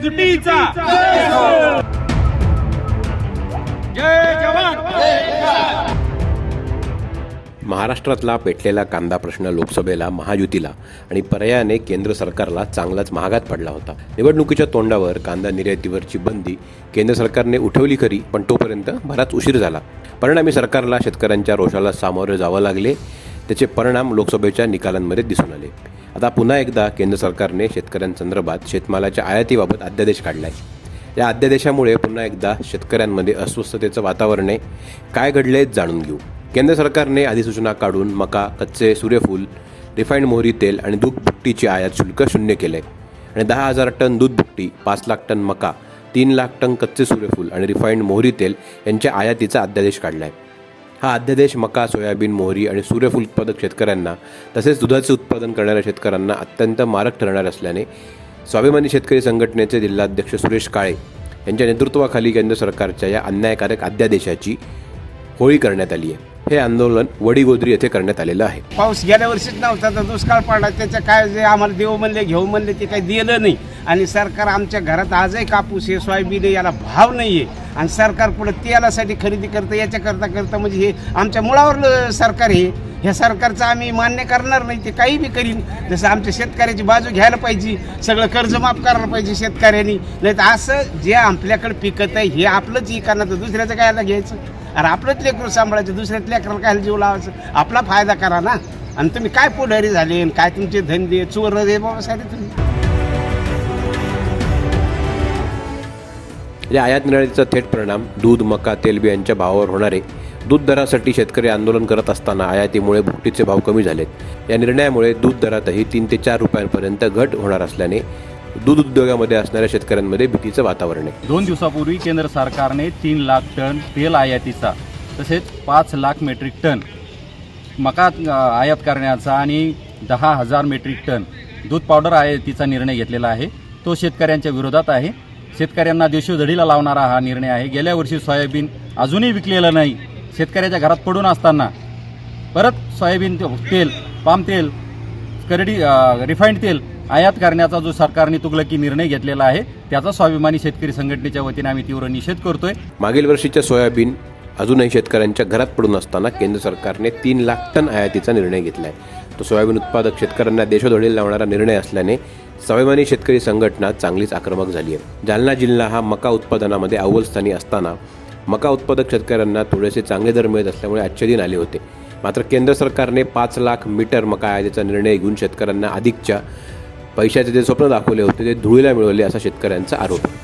एकजुटीचा जय जवान. महाराष्ट्रातला पेटलेला कांदा प्रश्न लोकसभेला महायुतीला आणि पर्यायाने केंद्र सरकारला चांगलाच महागात पडला होता. निवडणुकीच्या तोंडावर कांदा निर्यातीवरची बंदी केंद्र सरकारने उठवली खरी पण तोपर्यंत बराच उशीर झाला. परिणामी सरकारला शेतकऱ्यांच्या रोषाला सामोरे जावं लागले. त्याचे परिणाम लोकसभेच्या निकालांमध्ये दिसून आले. आता पुन्हा एकदा केंद्र सरकारने शेतकऱ्यांसंदर्भात शेतमालाच्या आयातीबाबत अध्यादेश काढलाय. या अध्यादेशामुळे पुन्हा एकदा शेतकऱ्यांमध्ये अस्वस्थतेचं वातावरण आहे. काय घडले जाणून घेऊ. केंद्र सरकारने अधिसूचना काढून मका कच्चे सूर्यफूल रिफाईंड मोहरी तेल आणि दूध भुकटीची आयात शुल्क शून्य केले आणि दहा हजार टन दूध भुकटी पाच लाख टन मका तीन लाख टन कच्चे सूर्यफूल आणि रिफाईंड मोहरी तेल यांच्या आयातीचा अध्यादेश काढला आहे हा अध्यादेश मका सोयाबीन मोहरी आणि सूर्यफूल उत्पादक शेतकऱ्यांना तसेच दुधाचे उत्पादन करणाऱ्या शेतकऱ्यांना अत्यंत मारक ठरणार असल्याने स्वाभिमानी शेतकरी संघटनेचे जिल्हाध्यक्ष सुरेश काळे यांच्या नेतृत्वाखाली केंद्र सरकारच्या या अन्यायकारक अध्यादेशाची होळी करण्यात आली आहे. हे आंदोलन वडीगोद्री येथे करण्यात आलेलं आहे. पाऊस गेल्या वर्षीच नव्हता तर दुष्काळ पडला. त्याचं काय जे आम्हाला देऊ म्हणले घेऊ म्हणले ते काही दिलं नाही. आणि सरकार आमच्या घरात आजही कापूस हे सोयाबीन आहे याला भाव नाही आहे आणि सरकार पुढे तेलासाठी खरेदी करतं याच्याकरता करता. म्हणजे हे आमच्या मुळावर सरकार हे ह्या सरकारचं आम्ही मान्य करणार नाही ते काही बी करीन. जसं आमच्या शेतकऱ्याची बाजू घ्यायला पाहिजे सगळं कर्ज माफ करायला पाहिजे शेतकऱ्यांनी. नाही तर असं जे आपल्याकडे पिकत आहे हे आपलंच इकानं तर दुसऱ्याचं कायला घ्यायचं? अरे आपलंच लेकरू सांभाळायचं दुसऱ्याच लेकराला काय जीव लावायचं? आपला फायदा करा ना. आणि तुम्ही काय पुढारी झाले आणि काय तुमचे धंदे चोर रे बाबा सारे तुम्ही? या आयात निर्यातीचा थेट परिणाम दूध मका तेलबियांच्या भावावर होणार आहे. दूध दरासाठी शेतकरी आंदोलन करत असताना आयातीमुळे भुकटीचे भाव कमी झालेत. या निर्णयामुळे दूध दरातही तीन ते चार रुपयांपर्यंत घट होणार असल्याने दूध उद्योगामध्ये असणाऱ्या शेतकऱ्यांमध्ये भीतीचं वातावरण आहे. दोन दिवसापूर्वी केंद्र सरकारने तीन लाख टन तेल आयातीचा तसेच पाच लाख मेट्रिक टन मका आयात करण्याचा आणि दहा हजार मेट्रिक टन दूध पावडर आयातीचा निर्णय घेतलेला आहे. तो शेतकऱ्यांच्या विरोधात आहे. शेतकऱ्यांना देशोधडीला लावणारा हा निर्णय आहे. गेल्या वर्षी सोयाबीन अजूनही विकलेलं नाही. शेतकऱ्याच्या घरात पडून असताना परत सोयाबीन ते- तेल पाम तेल करडी रिफाईंड तेल आयात करण्याचा जो सरकारने तुगलकी निर्णय घेतलेला आहे त्याचा स्वाभिमानी शेतकरी संघटनेच्या वतीने आम्ही तीव्र निषेध करतोय. मागील वर्षीच्या सोयाबीन अजूनही शेतकऱ्यांच्या घरात पडून असताना केंद्र सरकारने तीन लाख टन आयातीचा निर्णय घेतला आहे तो सोयाबीन उत्पादक शेतकऱ्यांना देशोधडीला लावणारा निर्णय असल्याने स्वाभिमानी शेतकरी संघटना चांगलीच आक्रमक झाली आहे जालना जिल्हा हा मका उत्पादनामध्ये अव्वल स्थानी असताना मका उत्पादक शेतकऱ्यांना थोडेसे चांगले दर मिळत असल्यामुळे आजचे दिन आले होते. मात्र केंद्र सरकारने पाच लाख मीटर मका आयातीचा निर्णय घेऊन शेतकऱ्यांना अधिकच्या पैशाचे जे स्वप्न दाखवले होते ते धुळीला मिळवले असा शेतकऱ्यांचा आरोप. आहे